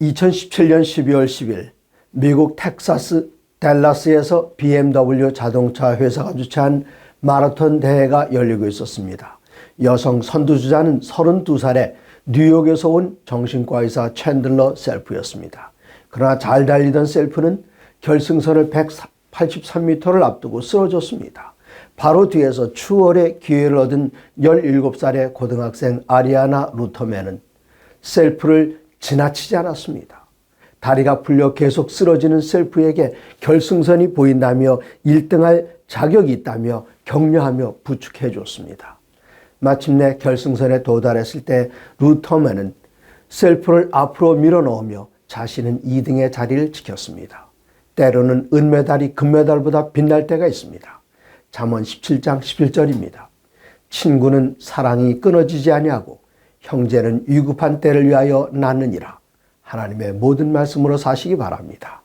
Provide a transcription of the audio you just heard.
2017년 12월 10일 미국 텍사스 댈러스에서 BMW 자동차 회사가 주최한 마라톤 대회가 열리고 있었습니다. 여성 선두주자는 32살의 뉴욕에서 온 정신과 의사 챈들러 셀프였습니다. 그러나 잘 달리던 셀프는 결승선을 183m를 앞두고 쓰러졌습니다. 바로 뒤에서 추월의 기회를 얻은 17살의 고등학생 아리아나 루터맨은 셀프를 지나치지 않았습니다. 다리가 풀려 계속 쓰러지는 셀프에게 결승선이 보인다며 1등할 자격이 있다며 격려하며 부축해 줬습니다. 마침내 결승선에 도달했을 때 루터맨은 셀프를 앞으로 밀어넣으며 자신은 2등의 자리를 지켰습니다. 때로는 은메달이 금메달보다 빛날 때가 있습니다. 잠언 17장 11절입니다. 친구는 사랑이 끊어지지 아니하고 형제는 위급한 때를 위하여 낳느니라. 하나님의 모든 말씀으로 사시기 바랍니다.